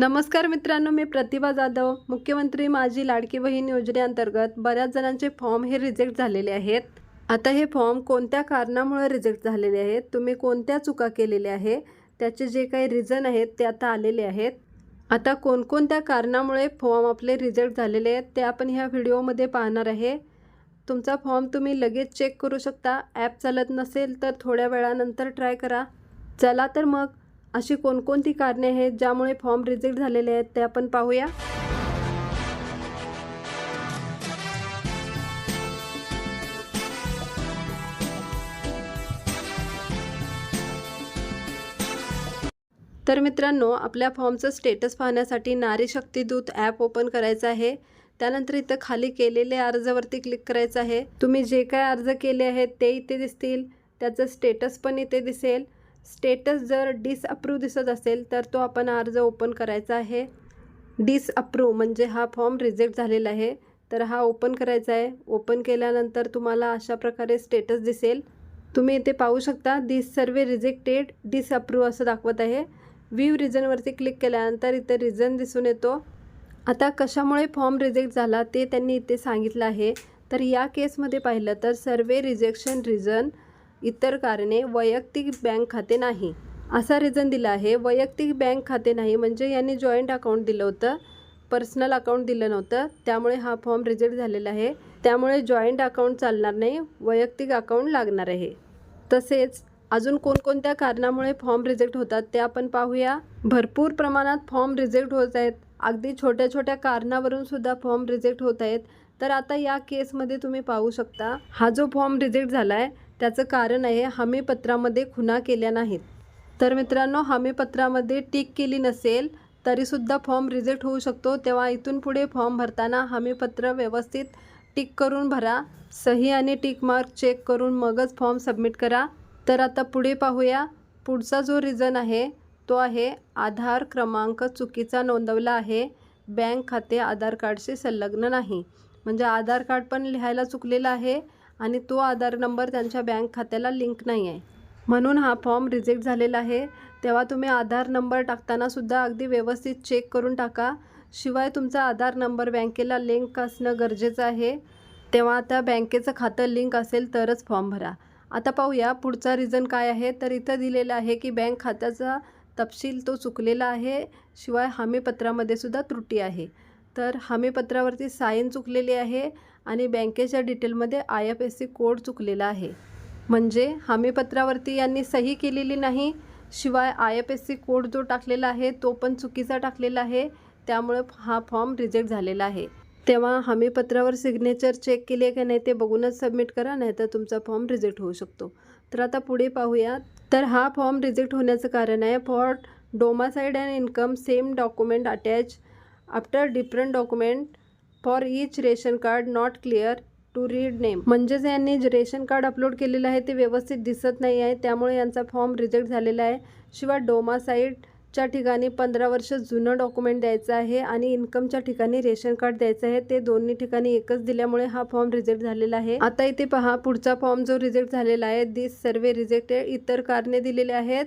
नमस्कार मित्रांनो मी प्रतिभा जाधव मुख्यमंत्री माझी लाडकी बहीण योजनेअंतर्गत बऱ्याच जणांचे फॉर्म हे रिजेक्ट झालेले आहेत. आता हे फॉर्म कोणत्या कारणामुळे रिजेक्ट झालेले आहेत? तुम्ही कोणत्या चुका केलेल्या आहे? त्याचे जे काही रिझन आहेत ते आता आलेले आहेत. आता कोणकोणत्या कारणामुळे फॉर्म आपले रिजेक्ट झालेले आहेत ते आपण ह्या व्हिडिओमध्ये पाहणार आहे. तुमचा फॉर्म तुम्ही लगेच चेक करू शकता. ॲप चालत नसेल तर थोड्या वेळानंतर ट्राय करा. चला तर मग अशी कोणकोणती कारणे आहेत ज्यामुळे फॉर्म रिजेक्ट झालेले आहेत ते आपण पाहूया. तर मित्रांनो आपल्या फॉर्मचं स्टेटस पाहण्यासाठी नारी शक्ती दूत ॲप ओपन करायचं आहे. त्यानंतर इथं खाली केलेले अर्जावरती क्लिक करायचं आहे. तुम्ही जे काय अर्ज केले आहेत ते इथे दिसतील. त्याचं स्टेटस पण इथे दिसेल. स्टेटस जर डिसअप्रूव्ह दिसत असेल तर तो आपण अर्ज ओपन करायचा आहे. डिसअप्रूव्ह म्हणजे हा फॉर्म रिजेक्ट झालेला आहे. तर हा ओपन करायचा आहे. ओपन केल्यानंतर तुम्हाला अशा प्रकारे स्टेटस दिसेल. तुम्ही इथे पाहू शकता दिस सर्वे रिजेक्टेड डिसअप्रूव्ह असं दाखवत आहे. व्ह्यू रिझनवरती क्लिक केल्यानंतर इथे रिझन दिसून येतो. आता कशामुळे फॉर्म रिजेक्ट झाला ते त्यांनी इथे सांगितलं आहे. तर या केसमध्ये पाहिलं तर सर्वे रिजेक्शन रिझन इतर कारणे वैयक्तिक बँक खाते नाही. असा रिझन दिला आहे. वैयक्तिक बँक खाते नाही म्हणजे यांनी जॉईंट अकाउंट दिलं होतं पर्सनल अकाउंट दिलं नव्हतं. त्यामुळे हा फॉर्म रिजेक्ट झालेला आहे. त्यामुळे जॉईंट अकाउंट चालणार नाही वैयक्तिक अकाउंट लागणार आहे. तसेच अजून कोणकोणत्या कारणामुळे फॉर्म रिजेक्ट होतात ते आपण पाहूया. भरपूर प्रमाणात फॉर्म रिजेक्ट होत आहेत. अगदी छोट्या छोट्या कारणावरून सुद्धा फॉर्म रिजेक्ट होत आहेत. तर आता या केसमध्ये तुम्ही पाहू शकता. हा जो फॉर्म रिजेक्ट झाला आहे त्याचं कारण आहे हमीपत्रामध्ये खुना केल्या नाहीत. तर मित्रांनो हमीपत्रामध्ये टिक केली नसेल तरीसुद्धा फॉर्म रिजेक्ट होऊ शकतो. तेव्हा इथून पुढे फॉर्म भरताना हमीपत्र व्यवस्थित टिक करून भरा. सही आणि टिक मार्क चेक करून मगच फॉर्म सबमिट करा. तर आता पुढे पाहूया. पुढचा जो रिझन आहे तो आहे आधार क्रमांक चुकीचा नोंदवला आहे. बँक खाते आधार कार्डशी संलग्न नाही. म्हणजे आधार कार्ड पण लिहायला चुकलेलं आहे. आणि तो आधार नंबर त्यांच्या बँक खात्याला लिंक नाही आहे. म्हणून हा फॉर्म रिजेक्ट झालेला आहे. तेव्हा तुम्ही आधार नंबर टाकतानासुद्धा अगदी व्यवस्थित चेक करून टाका. शिवाय तुमचा आधार नंबर बँकेला लिंक असणं गरजेचं आहे. तेव्हा आता बँकेचं खातं लिंक असेल तरच फॉर्म भरा. आता पाहूया पुढचा रिझन काय आहे. तर इथं दिलेलं आहे की बँक खात्याचा तपशील तो चुकलेला आहे. शिवाय हमीपत्रामध्ये सुद्धा त्रुटी आहे. तर हमीपत्रावरती साईन चुकलेली आहे आणि बँकेच्या डिटेलमध्ये I F S C code चुकलेला आहे. म्हणजे हमीपत्रावरती यांनी सही केलेली नाही शिवाय I F S C code जो टाकलेला आहे तो पण चुकीचा टाकलेला आहे त्यामुळे हा फॉर्म रिजेक्ट झालेला आहे. तेव्हा हमीपत्रावर सिग्नेचर चेक केली आहे का नाही ते बघूनच सबमिट करा नाही तर तुमचा फॉर्म रिजेक्ट होऊ शकतो. तर आता पुढे पाहूया तर हा फॉर्म रिजेक्ट होण्याचं कारण आहे for domicile and income same document attach after different document for each ration card not clear to read name. म्हणजेच यांनी जे रेशन कार्ड अपलोड केलेलं आहे ते व्यवस्थित दिसत नाही आहे त्यामुळे यांचा फॉर्म रिजेक्ट झालेला आहे. शिवाय डोमासाईटच्या ठिकाणी पंधरा वर्ष जुनं डॉक्युमेंट द्यायचं आहे आणि इन्कमच्या ठिकाणी रेशन कार्ड द्यायचं आहे ते दोन्ही ठिकाणी एकच दिल्यामुळे हा फॉर्म रिजेक्ट झालेला आहे. आता इथे पहा पुढचा फॉर्म जो रिजेक्ट झालेला आहे दिस सर्वे रिजेक्टेड इतर कारणे दिलेले आहेत.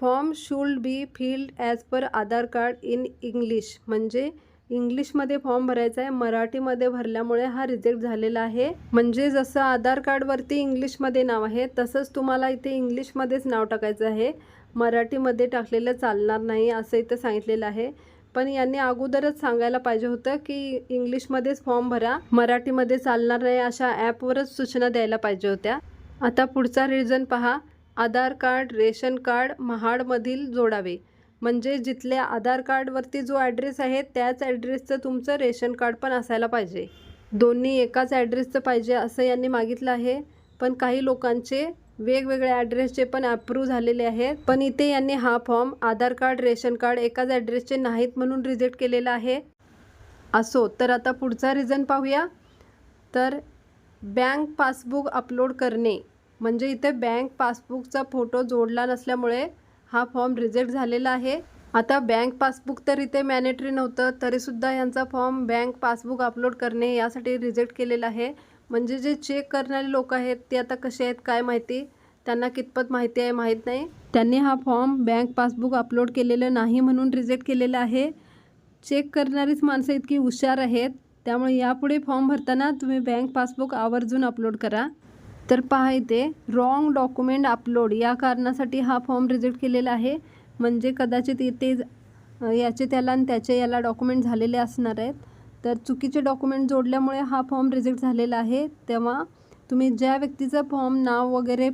Form should be filled as per Aadhaar card in English. म्हणजे इंग्लिशमध्ये फॉर्म भरायचा आहे मराठीमध्ये भरल्यामुळे हा रिजेक्ट झालेला आहे. म्हणजे जसं आधार कार्डवरती इंग्लिशमध्ये नाव आहे तसंच तुम्हाला इथे इंग्लिशमध्येच नाव टाकायचं आहे. मराठीमध्ये टाकलेलं चालणार नाही असं इथं सांगितलेलं आहे. पण यांनी अगोदरच सांगायला पाहिजे होतं की इंग्लिशमध्येच फॉर्म भरा मराठीमध्ये चालणार नाही अशा ॲपवरच सूचना द्यायला पाहिजे होत्या. आता पुढचा रिझन पहा. आधार कार्ड रेशन कार्ड महाडमधील जोडावे. म्हणजे जिथल्या आधार कार्डवरती जो ॲड्रेस आहे त्याच ॲड्रेसचं तुमचं रेशन कार्ड पण असायला पाहिजे. दोन्ही एकाच ॲड्रेसचं पाहिजे असं यांनी मागितलं आहे. पण काही लोकांचे वेगवेगळ्या ॲड्रेसचे पण अप्रूव्ह झालेले आहेत. पण इथे यांनी हा form Aadhaar card ration card एकाच ॲड्रेसचे नाहीत म्हणून रिजेक्ट केलेला आहे. असो तर आता पुढचा रिझन पाहूया. तर बँक पासबुक अपलोड करणे. म्हणजे इथे बँक पासबुकचा फोटो जोडला नसल्यामुळे हा फॉर्म रिजेक्ट झालेला आहे. आता बँक पासबुक तर इथे मॅनेटरी नव्हतं तरीसुद्धा यांचा फॉर्म बँक पासबुक अपलोड करणे यासाठी रिजेक्ट केलेला आहे. म्हणजे जे चेक करणारे लोक आहेत ते आता कसे आहेत काय माहिती? त्यांना कितपत माहिती आहे माहीत नाही. त्यांनी हा फॉर्म बँक पासबुक अपलोड केलेलं नाही म्हणून रिजेक्ट केलेला आहे. चेक करणारीच माणसं इतकी हुशार आहेत त्यामुळे यापुढे फॉर्म भरताना तुम्ही बँक पासबुक आवर्जून अपलोड करा. तर पहा इथे रॉंग डॉक्युमेंट अपलोड या कारणासाठी हा फॉर्म रिजेक्ट केलेला आहे. म्हणजे कदाचित इथे याचे त्याला आणि त्याचे याला डॉक्युमेंट झालेले असणार आहेत. तर चुकीचे डॉक्युमेंट जोडल्यामुळे हा फॉर्म रिजेक्ट झालेला आहे. तेव्हा तुम्ही ज्या व्यक्तीचं फॉर्म नाव वगैरे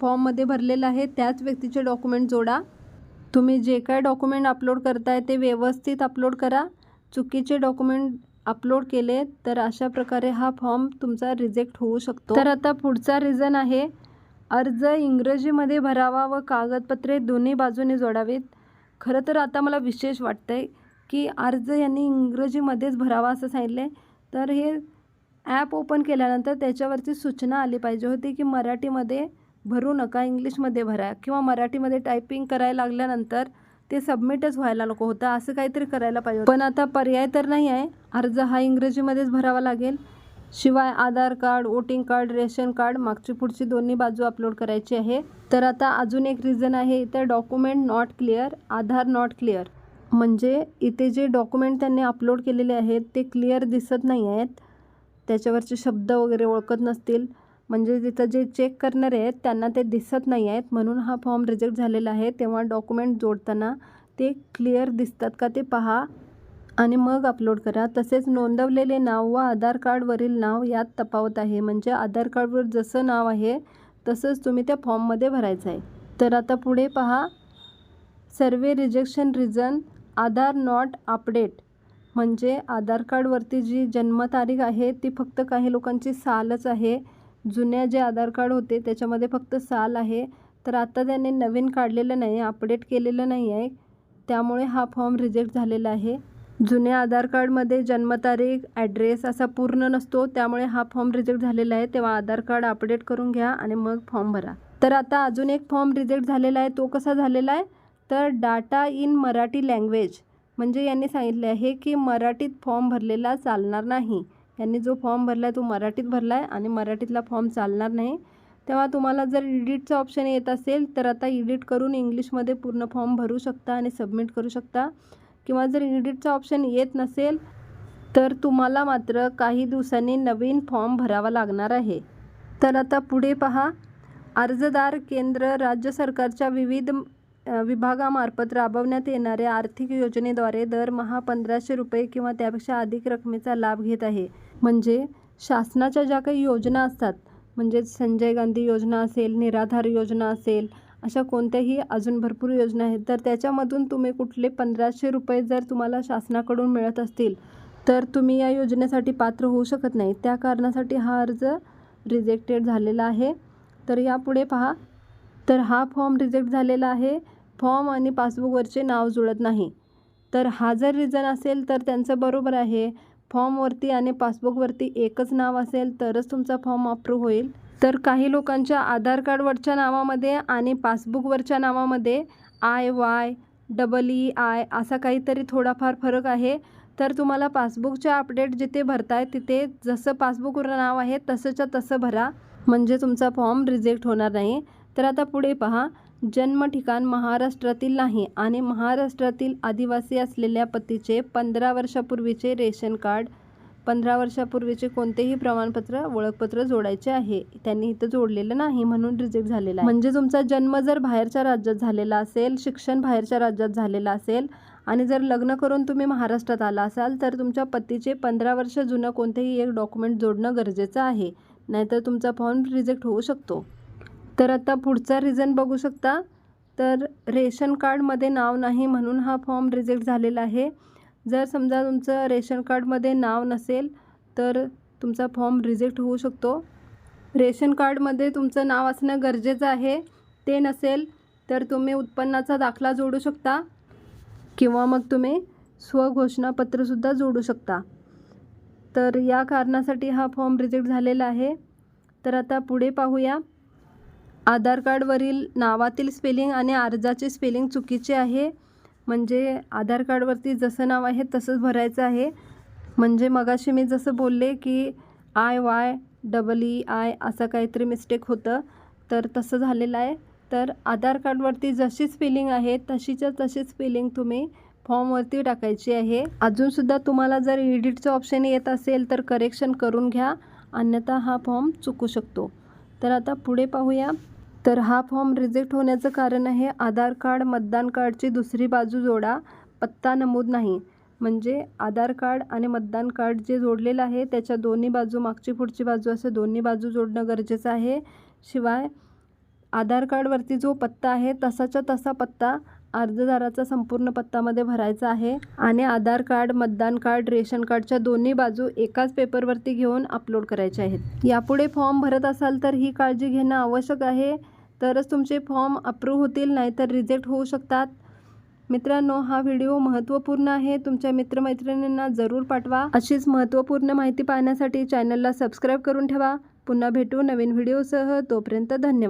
फॉर्ममध्ये भरलेलं आहे त्याच व्यक्तीचे डॉक्युमेंट जोडा. तुम्ही जे काय डॉक्युमेंट अपलोड करताय ते व्यवस्थित अपलोड करा. चुकीचे डॉक्युमेंट अपलोड केले तर अशा प्रकारे हा फॉर्म तुमचा रिजेक्ट होऊ शकतो. तर आता पुढचा रिझन आहे अर्ज इंग्रजीमध्ये भरावा व कागदपत्रे दोन्ही बाजूने जोडावीत. खरं तर आता मला विशेष वाटतं आहे की अर्ज यांनी इंग्रजीमध्येच भरावा असं सांगितलं आहे तर हे ॲप ओपन केल्यानंतर त्याच्यावरती सूचना आली पाहिजे होती की मराठीमध्ये भरू नका इंग्लिशमध्ये भरा किंवा मराठीमध्ये टायपिंग करायला लागल्यानंतर ते सबमिटच व्हायला नको होतं. असं काहीतरी करायला पाहिजे पण आता पर्याय तर नाही आहे. अर्ज हा इंग्रजीमध्येच भरावा लागेल. शिवाय Aadhaar card voting card ration card मागची पुढची दोन्ही बाजू अपलोड करायची आहे. तर आता अजून एक रिझन आहे इथं document not clear Aadhaar not clear म्हणजे इथे जे डॉक्युमेंट त्यांनी अपलोड केलेले आहेत ते क्लिअर दिसत नाही आहेत. त्याच्यावरचे शब्द वगैरे ओळखत नसतील. म्हणजे तिथं जे चेक करणारे आहेत त्यांना ते दिसत नाही आहेत. म्हणून हा फॉर्म रिजेक्ट झालेला आहे. तेव्हा डॉक्युमेंट जोडताना ते क्लिअर दिसतात का ते पहा आणि मग अपलोड करा. तसेच नोंदवलेले नाव व आधार कार्डवरील नाव यात तफावत आहे. म्हणजे आधार कार्डवर जसं नाव आहे तसंच तुम्ही त्या फॉर्ममध्ये भरायचं आहे. तर आता पुढे पहा. Survey rejection reason Aadhaar not update म्हणजे आधार कार्डवरती जी जन्मतारीख आहे ती फक्त काही लोकांची सालच आहे. जुन्या जे आधार कार्ड होते त्याच्यामध्ये फक्त साल आहे. तर आता त्याने नवीन काढलेलं नाही अपडेट केलेलं नाही आहे त्यामुळे हा फॉर्म रिजेक्ट झालेला आहे. जुन्या आधार कार्डमध्ये जन्मतारीख ॲड्रेस असा पूर्ण नसतो. त्यामुळे हा फॉर्म रिजेक्ट झालेला आहे. तेव्हा आधार कार्ड अपडेट करून घ्या आणि मग फॉर्म भरा. तर आता अजून एक फॉर्म रिजेक्ट झालेला आहे. तो कसा झालेला आहे? तर डाटा इन मराठी लँग्वेज. म्हणजे यांनी सांगितले आहे की मराठीत फॉर्म भरलेला चालणार नाही. यांनी जो फॉर्म भरला आहे तो मराठीत भरला आहे आणि मराठीतला फॉर्म चालणार नाही. तेव्हा तुम्हाला जर इडिटचं ऑप्शन येत असेल तर आता इडिट करून इंग्लिशमध्ये पूर्ण फॉर्म भरू शकता आणि सबमिट करू शकता. किंवा जर इडिटचं ऑप्शन येत नसेल तर तुम्हाला मात्र काही दिवसांनी नवीन फॉर्म भरावा लागणार आहे. तर आता पुढे पहा. अर्जदार केंद्र राज्य सरकारच्या विविध विभागामार्फत राबवण्यात येणाऱ्या आर्थिक योजनेद्वारे दरमहा पंधराशे रुपये किंवा त्यापेक्षा अधिक रकमेचा लाभ घेत आहे. म्हणजे शासनाच्या ज्या काही योजना असतात म्हणजेच संजय गांधी योजना असेल निराधार योजना असेल अशा कोणत्याही अजून भरपूर योजना आहेत तर त्याच्यामधून तुम्ही कुठले पंधराशे रुपये जर तुम्हाला शासनाकडून मिळत असतील तर तुम्ही या योजनेसाठी पात्र होऊ शकत नाही. त्या कारणासाठी हा अर्ज रिजेक्टेड झालेला आहे. तर यापुढे पहा. तर हा फॉर्म रिजेक्ट झालेला आहे. फॉर्म आणि पासबुकवरचे नाव जुळत नाही. तर हा जर रिझन असेल तर त्यांचं बरोबर आहे. फॉर्मवरती आणि पासबुकवरती एकच नाव असेल तरच तुमचा फॉर्म अप्रूव्ह होईल. तर काही लोकांच्या आधार कार्डवरच्या नावामध्ये आणि पासबुकवरच्या नावामध्ये I Y double E I असा काहीतरी थोडाफार फरक आहे. तर तुम्हाला पासबुकच्या अपडेट जिथे भरताय तिथे जसं पासबुकवर नाव आहे तसंच्या तसं भरा. म्हणजे तुमचा फॉर्म रिजेक्ट होणार नाही. तर आता पुढे पहा. जन्म ठिकाण महाराष्ट्रातील नाही आणि महाराष्ट्रातील आदिवासी असलेल्या पतीचे पंधरा वर्षापूर्वीचे रेशन कार्ड पंधरा वर्षापूर्वीचे कोणतेही प्रमाणपत्र ओळखपत्र जोडायचे आहे. त्यांनी इथं जोडलेलं नाही म्हणून रिजेक्ट झालेला आहे. म्हणजे तुमचा जन्म जर बाहेरच्या राज्यात झालेला असेल शिक्षण बाहेरच्या राज्यात झालेलं असेल आणि जर लग्न करून तुम्ही महाराष्ट्रात आला असाल तर तुमच्या पतीचे पंधरा वर्ष जुनं कोणतेही एक डॉक्युमेंट जोडणं गरजेचं आहे. नाहीतर तुमचा फॉर्म रिजेक्ट होऊ शकतो. तर आता पुढचा रिझन बघू शकता. तर रेशन कार्डमध्ये नाव नाही म्हणून हा फॉर्म रिजेक्ट झालेला आहे. जर समजा तुमचं रेशन कार्डमध्ये नाव नसेल तर तुमचा फॉर्म रिजेक्ट होऊ शकतो. रेशन कार्डमध्ये तुमचं नाव असणं गरजेचं आहे. ते नसेल तर तुम्ही उत्पन्नाचा दाखला जोडू शकता. किंवा मग तुम्ही स्वघोषणापत्रसुद्धा जोडू शकता. तर या कारणासाठी हा फॉर्म रिजेक्ट झालेला आहे. तर आता पुढे पाहूया. आधार कार्डवरील नावातील स्पेलिंग आणि अर्जाचे स्पेलिंग चुकीचे आहे. म्हणजे आधार कार्डवरती जसं नाव आहे तसंच भरायचं आहे. म्हणजे मगाशी मी जसं बोलले की I Y double E I असं काहीतरी मिस्टेक होतं. तर तसं झालेलं आहे. तर आधार कार्डवरती जशी स्पेलिंग आहे तशीच्या तशी स्पेलिंग तुम्ही फॉर्मवरती टाकायची आहे. अजूनसुद्धा तुम्हाला जर एडिटचं ऑप्शन येत असेल तर करेक्शन करून घ्या. अन्यथा हा फॉर्म चुकू शकतो. तर आता पुढे पाहूया. तर हा फॉर्म रिजेक्ट होण्याचं कारण आहे आधार कार्ड मतदान कार्डची दुसरी बाजू जोडा. पत्ता नमूद नाही. म्हणजे आधार कार्ड आणि मतदान कार्ड जे जोडलेलं आहे त्याच्या दोन्ही बाजू मागची पुढची बाजू असं दोन्ही बाजू जोडणं गरजेचं आहे. शिवाय आधार कार्डवरती जो पत्ता आहे तसाच्या तसा पत्ता अर्जदाराचा संपूर्ण पत्तामध्ये भरायचा आहे आणि आधार कार्ड मतदान कार्ड रेशन कार्डच्या दोन्ही बाजू एकाच पेपरवरती घेऊन अपलोड करायचे आहेत. यापुढे फॉर्म भरत असाल तर ही काळजी घेणं आवश्यक आहे. तरच तुमचे फॉर्म अप्रूव्ह होतील नाहीतर रिजेक्ट होऊ शकतात. मित्रांनो हा व्हिडिओ महत्त्वपूर्ण आहे. तुमच्या मित्रमैत्रिणींना जरूर पाठवा. अशीच महत्त्वपूर्ण माहिती पाहण्यासाठी चॅनलला सबस्क्राईब करून ठेवा. पुन्हा भेटू नवीन व्हिडिओसह. तोपर्यंत धन्यवाद.